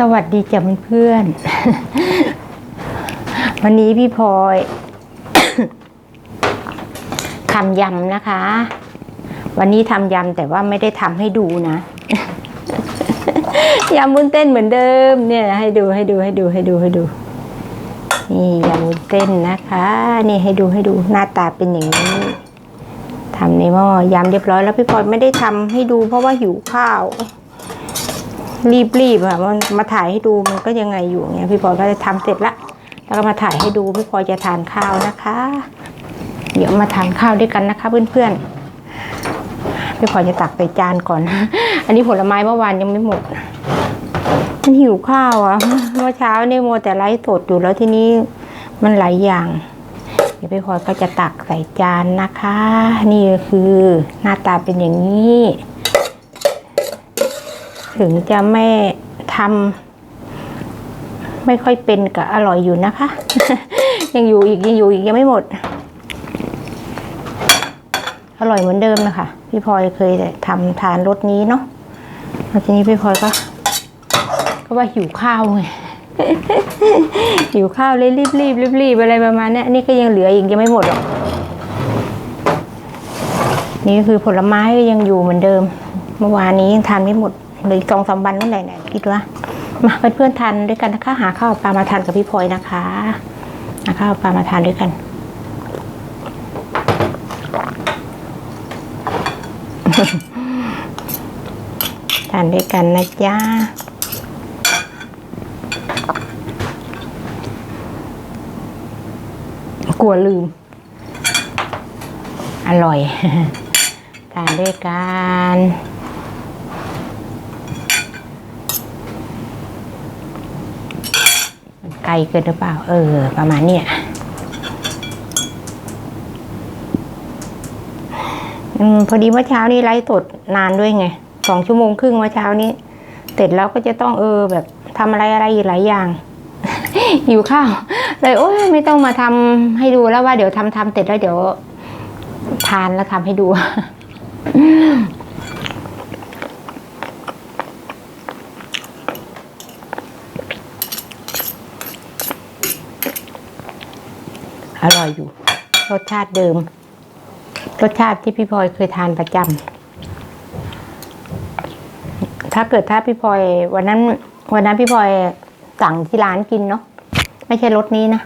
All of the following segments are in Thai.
สวัสดีจ้ะเพื่อนๆวันนี้พี่พลอยทำยำนะคะ วันนี้ทำยำแต่ว่าไม่ได้ทำให้ดูนะยำวุ้นเต้นเหมือนเดิม เนี่ย ให้ดูให้ดูให้ดูให้ดูให้ดู นี่ยำวุ้นเต้นนะคะ นี่ให้ดูให้ดูหน้าตาเป็นอย่างนี้ทำในหม้อยำเรียบร้อยแล้วพี่พลอยไม่ได้ทำให้ดูเพราะว่าหิวข้าว รีบๆอะมันมาถ่ายให้ดูมันก็ยังไงอยู่เงี้ยพี่พลอยก็จะทำเสร็จละแล้วก็มาถ่ายให้ดูพี่พลอยจะทานข้าวนะคะ เดี๋ยวมาทานข้าวด้วยกันนะคะเพื่อนๆพี่พลอยจะตักใส่จานก่อนอันนี้ผลไม้เมื่อวานยังไม่หมดมันหิวข้าวอะเมื่อเช้านี่โมวแต่ไลฟ์สดอยู่แล้วทีนี้มันหลายอย่าง เดี๋ยวพี่พลอยก็จะตักใส่จานนะคะ นี่คือหน้าตาเป็นอย่างนี้ ถึงจะไม่ทำไม่ค่อยเป็นกับอร่อยอยู่นะคะ ยังอยู่อีกยังอยู่อีกยังไม่หมด อร่อยเหมือนเดิมนะคะ พี่พลอยเคยทำทานรสนี้เนาะแล้วทีนี้พี่พลอยก็ ก็ว่าหิวข้าวไงหิวข้าวเลยรีบรีบรีบรีบอะไรประมาณนี้นี่ก็ยังเหลืออีกยังไม่หมดหรอกนี่ก็คือผลไม้ก็ยังอยู่เหมือนเดิม เมื่อวานนี้ยังทานไม่หมด หลยสองสามวันนั่นแหละเนี่ยคิดว่ามาเป็นเพื่อนทานด้วยกันนะคะหาข้าวปลามาทานกับพี่พลอยนะคะหาข้าวปลามาทานด้วยกันทานด้วยกันนะจ๊ะกลัวลืม อร่อย ทานด้วยกันมัน ไกลเกินหรือเปล่า เออ ประมาณเนี้ยอืมพอดีเมื่อเช้านี้ไลฟ์สดนานด้วยไงสองชั่วโมงครึ่งเมื่อเช้านี้ เสร็จแล้วก็จะต้องเออแบบทำอะไรอะไรอีกหลายอย่างหิวข้าวเลยโอ้ยไม่ต้องมาทำให้ดูแล้วว่าเดี๋ยวทำทำเสร็จแล้วเดี๋ยว ทานแล้วทำให้ดู อร่อยอยู่ รสชาติเดิม รสชาติที่พี่พลอยเคยทานประจำถ้าเกิดถ้าพี่พลอยวันนั้น วันนั้นพี่พลอยสั่งที่ร้านกินเนาะไม่ใช่รสนี้นะ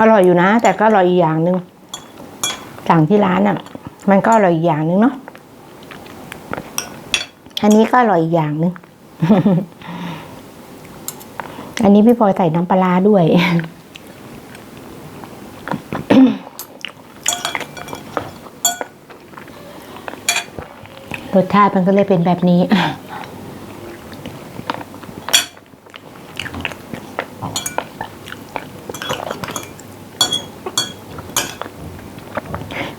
อร่อยอยู่นะ แต่ก็อร่อยอีกอย่างหนึ่งสั่งที่ร้านอะ มันก็อร่อยอีกอย่างหนึ่งเนาะอันนี้ก็อร่อยอีกอย่างหนึ่ง อันนี้พี่พลอยใส่น้ำปลาด้วย รสชาติมันก็เลยเป็นแบบนี้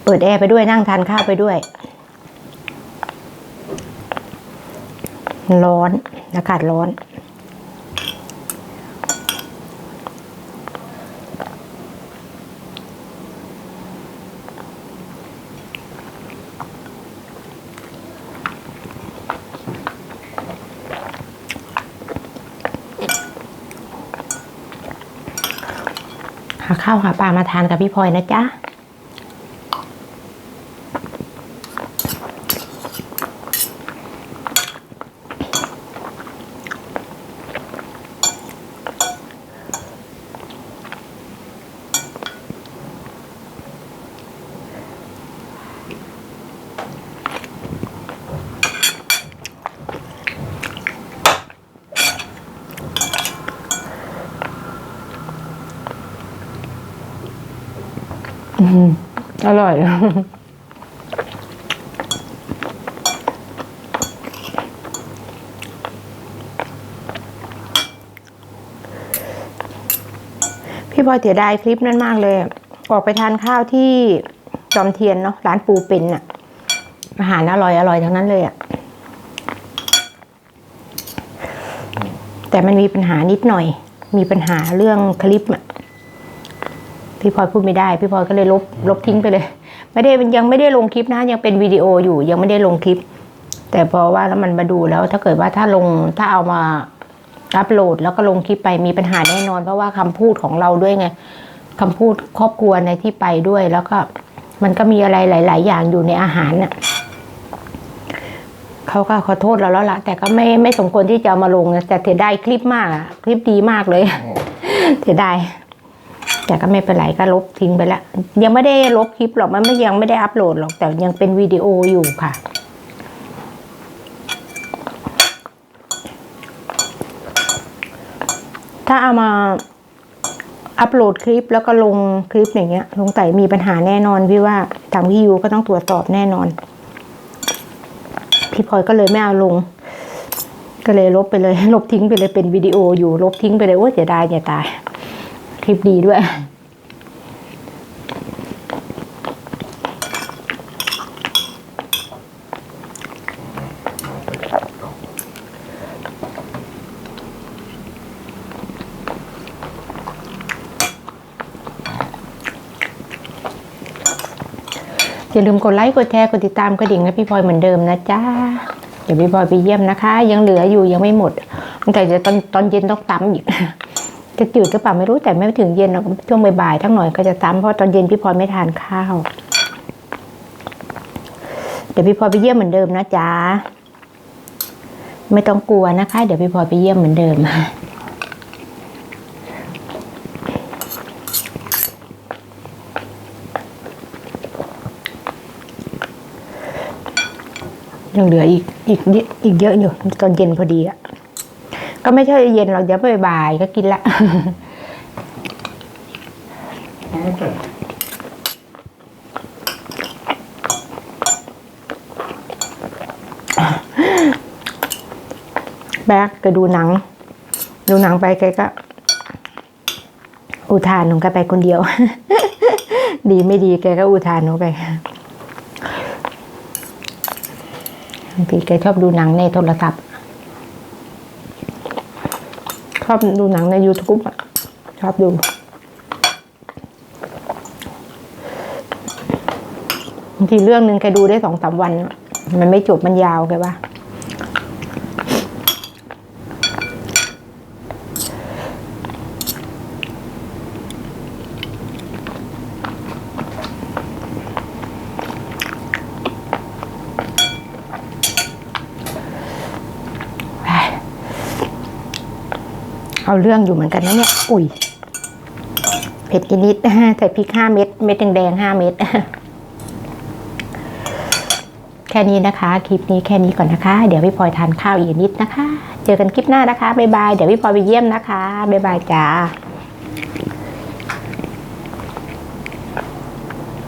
เปิดแอร์ไปด้วยนั่งทานข้าวไปด้วย ร้อน อากาศร้อน หาข้าวหาปลามาทานกับพี่พลอยนะจ๊ะ อร่อย พี่บอยเสียดายคลิปนั้นมากเลย ออกไปทานข้าวที่จอมเทียนเนาะร้านปูเป็นน่ะอาหารอร่อยอร่อยทั้งนั้นเลยอะแต่มันมีปัญหานิดหน่อย มีปัญหาเรื่องคลิปอะ พี่พลอยพูดไม่ได้ พี่พลอยก็เลยลบลบทิ้งไปเลย ไม่ได้ยังไม่ได้ลงคลิปนะ ยังเป็นวิดีโออยู่ยังไม่ได้ลงคลิป แต่พอว่าแล้วมันมาดูแล้วถ้าเกิดว่าถ้าลงถ้าเอามาอัพโหลดแล้วก็ลงคลิปไปมีปัญหาแน่นอน เพราะว่าคำพูดของเราด้วยไงคำพูดครอบครัวในที่ไปด้วย แล้วก็มันก็มีอะไรหลาย ๆ อย่างอยู่ในอาหารน่ะเขาก็ขอโทษเราแล้วละแต่ก็ไม่ไม่สมควรที่จะเอามาลงนะแต่เสียดายคลิปมากอะคลิปดีมากเลยเสียดาย แต่ก็ไม่เป็นไรก็ลบทิ้งไปแล้วยังไม่ได้ลบคลิปหรอกมันไม่ยังไม่ได้อัพโหลดหรอกแต่ยังเป็นวิดีโออยู่ค่ะ ถ้าเอามาอัพโหลดคลิปแล้วก็ลงคลิปอย่างเงี้ยลงไต่มีปัญหาแน่นอนพี่ว่าทางพี่ยูก็ต้องตรวจสอบแน่นอน พี่พลอยก็เลยไม่เอาลง ก็เลยลบไปเลย ลบทิ้งไปเลยเป็นวิดีโออยู่ลบทิ้งไปเลยโอ้ยเสียดายอย่าตาย คลิปดีด้วย อย่าลืมกดไลค์ กดแชร์ กดติดตามกระดิ่งให้พี่พลอยเหมือนเดิมนะจ๊ะเดี๋ยวพี่พลอยไปเยี่ยมนะคะ ยังเหลืออยู่ยังไม่หมดแต่จะตอนตอนเย็นต้องตำอีก จะจืดหรือเปล่าไม่รู้แต่ไม่ถึงเย็นหรอกช่วงบ่ายๆทั้งหน่อยก็จะตำเพราะตอนเย็นพี่พลไม่ทานข้าวเดี๋ยวพี่พลไปเยี่ยมเหมือนเดิมนะจ๊ะไม่ต้องกลัวนะคะ เดี๋ยวพี่พลไปเยี่ยมเหมือนเดิมยังเหลืออีกอีกเยอะอีกเยอะอยู่ตอนเย็นพอดีอะ ก็ไม่ใช่เย็นหรอกเดี๋ยวบ่ายๆก็กินละแบกก็ดูหนัง ดูหนังไปแกก็ อุทานของแกไปคนเดียว ดีไม่ดีแกก็อุทานของแกบางทีแกชอบดูหนังในโทรศัพท์ ชอบดูหนังใน YouTube อะชอบดูบางทีเรื่องหนึ่งแกดูได้สองสามวัน มันไม่จบมันยาวแกว่า เอาเรื่องอยู่เหมือนกันนะเนี่ย อุ้ย เผ็ดนิดใส่พริกห้าเม็ด เม็ดแดงๆห้าเม็ด แค่นี้นะคะ คลิปนี้แค่นี้ก่อนนะคะ เดี๋ยวพี่พลอยทานข้าวอีกนิดนะคะ เจอกันคลิปหน้านะคะ บ๊ายบาย เดี๋ยวพี่พลอยไปเยี่ยมนะคะ บ๊ายบายจ้า